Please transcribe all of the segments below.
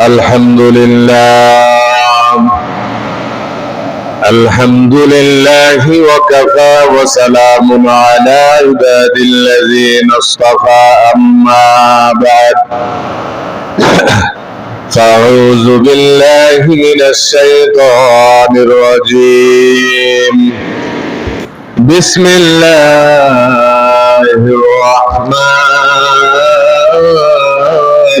الحمد لله الحمد لله وكفى وسلام على عباد الذين اصطفى أما بعد. فأعوذ بالله من الشيطان الرجيم بسم الله الرحمن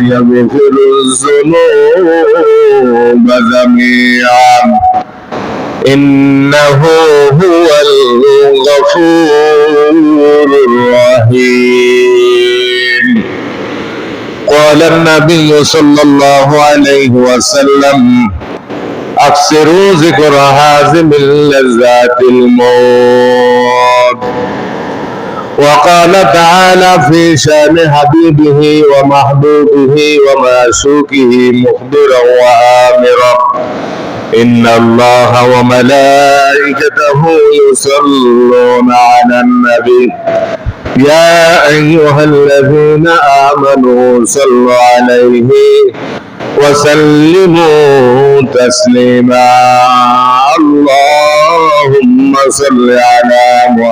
يغفر الذنوب جميعا. إنه هو الغفور الرحيم. قال النبي صلى الله عليه وسلم أكثروا ذكر هازم اللذات الموت. وقال تعالى في شان حبيبه ومحبوبه ومعشوقه مخبرا وآمرا. إن الله وملائكته يصلون على النبي. يا أيها الذين آمنوا صلوا عليه وسلموا تسليما. اللهم صل على محمد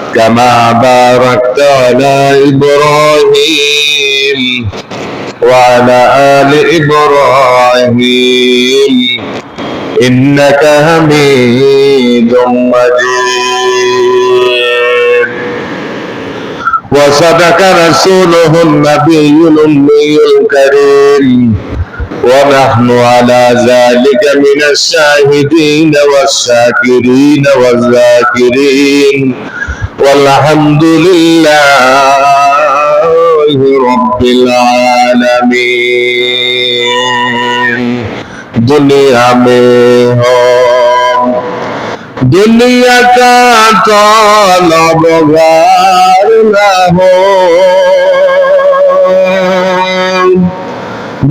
كما باركت على إبراهيم وعلى آل إبراهيم. إنك حميد مجيد. وصدق رسوله النبي الأمي الكريم. ونحن على ذلك من الشاهدين والشاكرين والذاكرين. والحمد لله رب العالمين دنيا میں دنيا دنیا طالب غار نہ ہو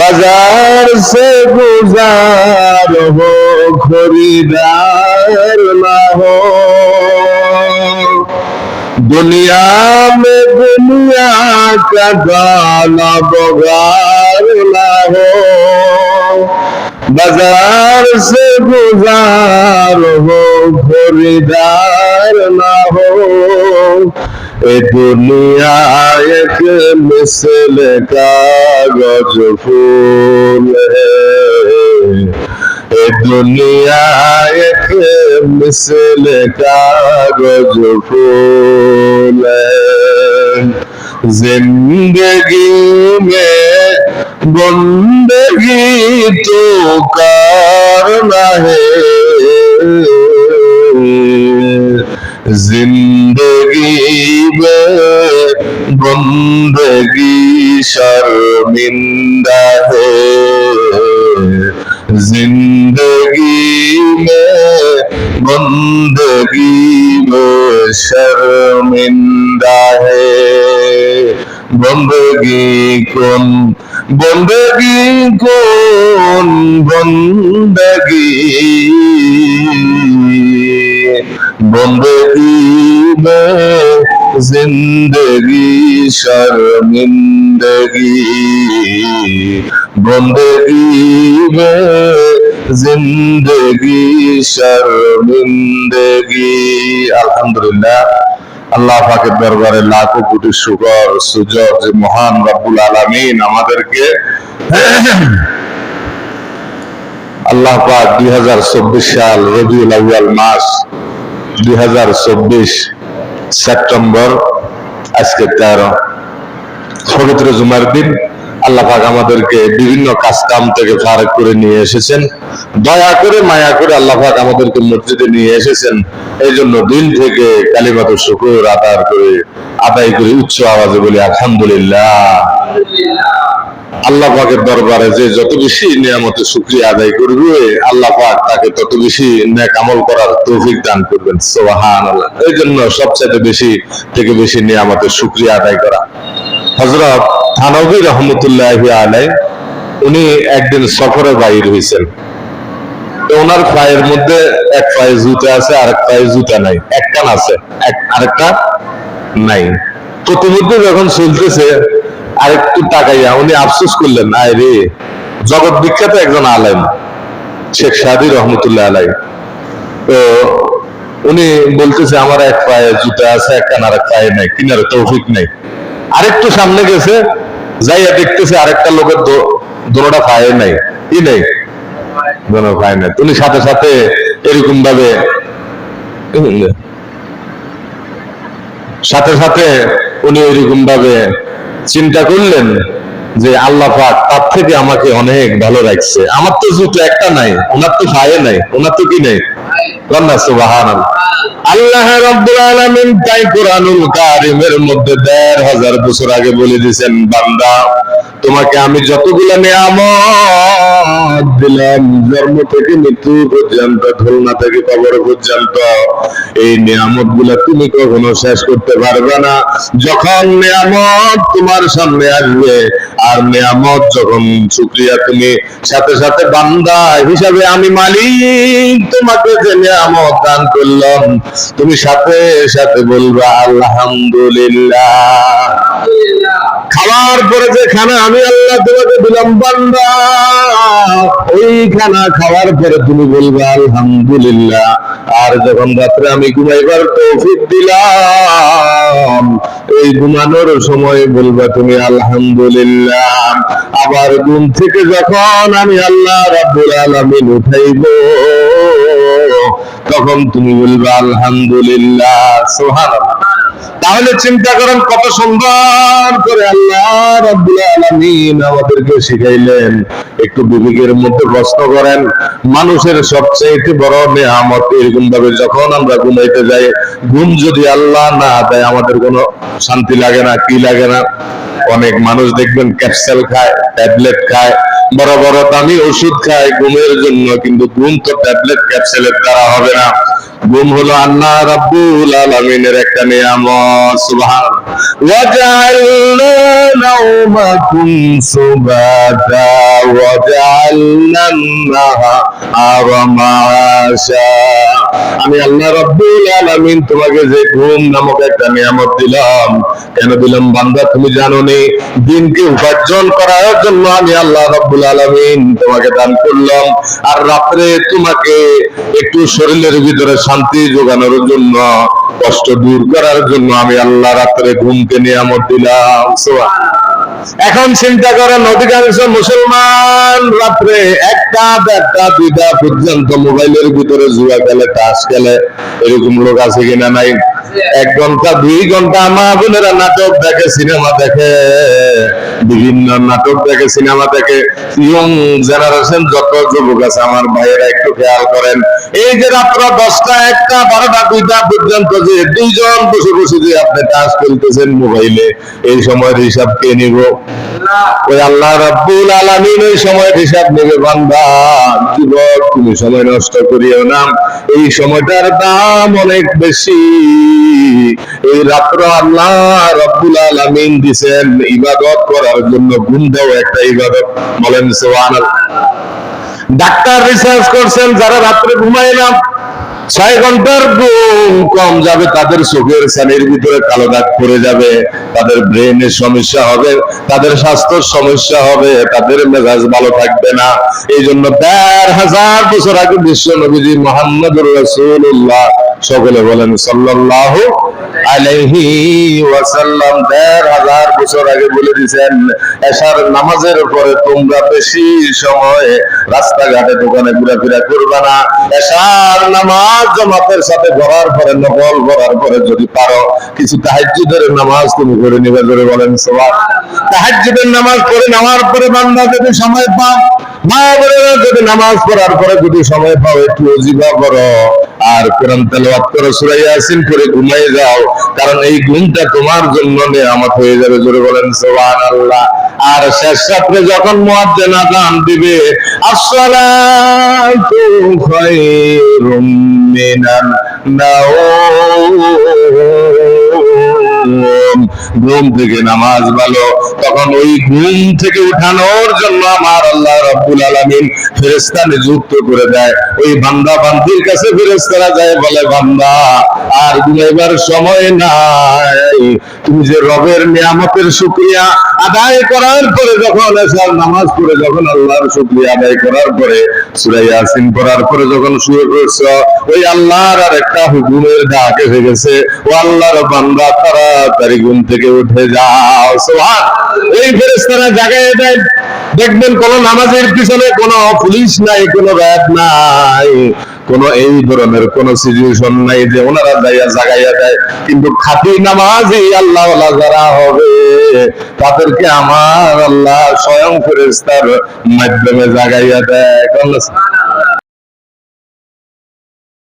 বাজার সে গুজার হো খরিদার না হো दुनिया में दुनिया का गाना बगार न हो बाजार से गुजार हो खरीदार ना हो ए दुनिया एक मिसल कागज फूल है ए दुनिया एक मिसल कागज फूल है जिंदगी में बंदगी तो करना है जिंदगी में बंदगी शर्मिंदा বন্দগি কোন বন্দগি কোন বন্দগি? বন্দগি মে জিন্দগি শর্মিন্দগি। বন্দগি মে জিন্দগি শর্মিন্দগি। আলহামদুলিল্লাহ। আল্লাহ পাকের দরবারে লাখো কোটি শুকর, সুজর, যে মহান রব্বুল আলামিন আমাদেরকে আল্লাহ পাক দুই সাল রবিউল আউয়াল মাস, দুই হাজার চব্বিশ সেপ্টেম্বর, আজকে তেরো, পবিত্র জুমার দিন। আল্লাহ পাক আমাদেরকে বিভিন্ন কাজ কাম থেকে ফারাক করে নিয়ে এসেছেন। দয়া করে, মায়া করে আল্লাহ পাক আমাদেরকে মসজিদে নিয়ে এসেছেন। এই জন্য দিল থেকে কালিমাত শুকুর আদার করে, আদায় করে উচ্চ আওয়াজে বলি, আলহামদুলিল্লাহ। আল্লাহ পাকের দরবারে যে যত বেশি নিয়ামতের শুক্রিয়া আদায় করবে, আল্লাহ পাক তাকে তত বেশি নেক আমল করার তৌফিক দান করবেন। সোহান আল্লাহ এই জন্য সবচেয়ে বেশি থেকে বেশি নিয়ামতের শুক্রিয়া আদায় করা। হজরত থানবী রহমতুল্লাহ আলাই উনি একদিন সফরে বাইর হয়েছেন তো ওনার পায়ের মধ্যে এক পায়ে জুতা আছে আর এক পায়ে জুতা নাই। এক কান আছে, এক- আরেকটা নাই। প্রতিমধ্যে যখন চলতেছে আরেকটু তাকাইয়া উনি আফসোস করলেন, আয় রে, জগৎ বিখ্যাত একজন আলেম, শেখ সাদি রহমতুল্লাহ আলাই তো উনি বলতেছে, আমার এক পায়ে জুতা আছে, এক কান আর এক পায়ে নাই, কিনারে তৌফিক নাই। আরেকটু সামনে গেছে, যাইয়া দেখতেছে আরেকটা লোকের দোনোটা পায়ে নাই। কি নেই? দোনো নাই। উনি সাথে সাথে এরকম ভাবে সাথে সাথে উনি এরকম ভাবে চিন্তা করলেন যে আল্লাহ পাক তার থেকে আমাকে অনেক ভালো রাখছে। আমার তো জুতো একটা নাই, ওনার তো পায়ে নাই, ওনার তো কি নেই? কন্যা সুবহানাল্লাহ। আল্লাহ রাব্বুল আলামিন তাই কোরআনুল কারিমের মধ্যে দেড় হাজার বছর আগে বলে দিয়েছেন, বান্দা, তোমাকে আমি যতগুলো দিলাম, জন্ম থেকে মৃত্যু পর্যন্ত, ধুলনা থেকে কবর পর্যন্ত, এই নিয়ামত তুমি কখনো শেষ করতে পারবে না। যখন নিয়ামত তোমার সামনে আসবে আর নিয়ামত যখন শুক্রিয়া তুমি। সাথে সাথে বান্দা হিসাবে আমি মালিক, তোমাকে যে নিয়ামত দান করলাম, তুমি সাথে সাথে বলবা, আলহামদুলিল্লাহ। খাওয়ার পরে যে খানা আমি আল্লাহ তোমাকে দিলাম, বান্দা ওই খানা খাওয়ার পরে তুমি বলবা, আলহামদুলিল্লাহ। আর যখন রাত্রে আমি ঘুমাইবার তৌফিক দিলাম, এই ঘুমানোর সময় বলবা তুমি, আলহামদুলিল্লাহ। আবার গুম থেকে যখন আমি আল্লাহ রাব্বুল আলামিন উঠাইব তখন তুমি বলবা আলহামদুলিল্লাহ সুবহানাল্লাহ। তাহলে চিন্তা করেন কত সুন্দর করে আল্লাহ আমাদেরকে শিখাইলেন। একটু বিবেকের মধ্যে প্রশ্ন করেন, মানুষের সবচেয়ে বড় নেয়ামত এরকম ভাবে যখন আমরা ঘুমাইতে যাই, ঘুম যদি আল্লাহ না দেয়, আমাদের কোনো শান্তি লাগে না, কি লাগে না? অনেক মানুষ দেখবেন ক্যাপসুল খায়, ট্যাবলেট খায়, বড় বড় দামি ওষুধ খায় ঘুমের জন্য, কিন্তু ঘুম তো ট্যাবলেট, ক্যাপসুলের দ্বারা হবে না। ঘুম হলো আল্লাহ রাব্বুল আলামিনের একটা নিয়ামত সুবহান। ওয়াজআলনা নাওমাকুম সুবাতা ওয়াজআলনা নাহারা মাআশা আমি আল্লাহ রাব্বুল আলামিন তোমাকে যে ঘুম নামক একটা নিয়ামত দিলাম। কেন দিলাম বান্দা, তুমি জানো নি দিনকে উপার্জন করার জন্য আমি আল্লাহ রাব্বুল আলামিন তোমাকে দান করলাম। আর রাত্রে তোমাকে একটু শরীরের ভিতরে শান্তি যোগানোর জন্য, কষ্ট দূর করার জন্য আমি আল্লাহ রাত্রে ঘুমকে নিয়ামত দিলাম। সুবহান এখন চিন্তা করেন, অধিকাংশ মুসলমান রাত্রে একটা, দেড়টা, দুইটা পর্যন্ত মোবাইলের ভিতরে জুয়া খেলে তাস খেলে, এরকম লোক আছে কিনা নাই? এক ঘণ্টা, দুই ঘণ্টা মা বোনেরা নাটক দেখে, সিনেমা দেখে, বিভিন্ন নাটক দেখে, সিনেমা দেখে। ইয়ং জেনারেশন যত যুবক আছে, আমার ভাইয়েরা একটু খেয়াল করেন। এই যে রাত্র দশটা, একটা, বারোটা, দুইটা পর্যন্ত যে দুইজন বসে বসে যে আপনি তাস খেলতেছেন মোবাইলে, এই সময়ের হিসাব কে নিব? ওই আল্লাহ রাব্বুল আলামিন ওই সময়ের হিসাব নেবে, বান্দা। যুবক, তুমি সময় নষ্ট করিও না। এই সময়টার দাম অনেক বেশি। এই রাত্র আল্লাহ রাব্বুল আলামিন দিছেন ইবাদত করার জন্য ঘুম দাও একটা ইবাদত। বলেন, সুবহানাল্লাহ। ডাক্তার রিসার্চ করছেন, যারা রাত্রে ঘুমায় না, ছয় ঘণ্টার ঘুম কম যাবে, তাদের চোখের সানির ভিতরে কালো দাগ পড়ে যাবে, তাদের ব্রেনের সমস্যা হবে, তাদের স্বাস্থ্যের সমস্যা হবে, তাদের মেজাজ ভালো থাকবে না। এই জন্য দেড় হাজার বছর আগে বিশ্ব নবীজি মোহাম্মদ রসুল্লাহ সকলে বলেন, সাল্লাল্লাহু আলাইহি ওয়াসাল্লাম, দেড় হাজার বছর আগে বলে দিয়েছেন, এশার নামাজের পরে তোমরা বেশি সময় রাস্তাঘাটে দোকানে ঘোরাফেরা করবে না। এশার নামাজ জামাতের সাথে পড়ার পরে, নকল পড়ার পরে যদি পারো, কিছু তাহাজ্জুদের নামাজ তুমি করে নিবে ধরে বলেন সবার তাহাজ্জুদের নামাজ পড়ে নেওয়ার পরে বান্দা যদি সময় পাও মা যদি নামাজ পড়ার পরে যদি সময় পাও একটু অজিবা করো। আর কোরআন তেলাওয়াত করো, সূরা ইয়াসিন করে ঘুমিয়ে যাও, কারণ এই ঘুমটা তোমার জন্য নেয়ামত হয়ে যাবে। জোরে বলেন, সুবহানাল্লাহ। আর শেষ রাত্রে যখন মুয়াজ্জিন আযান দিবে, আসসালাতু খায়রুম মিনান নাওম। ঘুম থেকে নামাজ ভালো। তখন ওই ঘুম থেকে উঠানোর জন্য আমার আল্লাহ রাব্বুল আলামিন ফেরেশতা নিযুক্ত করে দেয়। ওই বান্দা বান্দির কাছে ফেরেশতারা যায়, বলে, বান্দা, আর ঘুমাইবার সময় নাই। তুমি যে রবের নিয়ামতের শুকরিয়া আদায় করার পরে যখন এসার নামাজ পড়ে, যখন আল্লাহর শুকরিয়া আদায় করার পরে, সূরা ইয়াসিন পড়ার পরে যখন শুয়ে পড়ছো, ওই আল্লাহর আর একটা হুকুমের ডাক এসে গেছে, ও আল্লাহর বান্দা তাড়াতাড়ি ঘুম থেকে উঠে যাও। সুবহান। এই ফেরেশতারা জাগায় দেয়। দেখবেন কোন নামাজের পিছনে কোনো পুলিশ নাই, কোনো র্যাব নাই, কোন এই ধরনের কোন সিচুয়েশন নাই যে ওনারা যাইয়া জাগাইয়া দেয়। কিন্তু খাঁটি নামাজই আল্লাহ যারা হবে, তাদেরকে আমার আল্লাহ স্বয়ং ফেরেস্তার মাধ্যমে জাগাইয়া দেয়।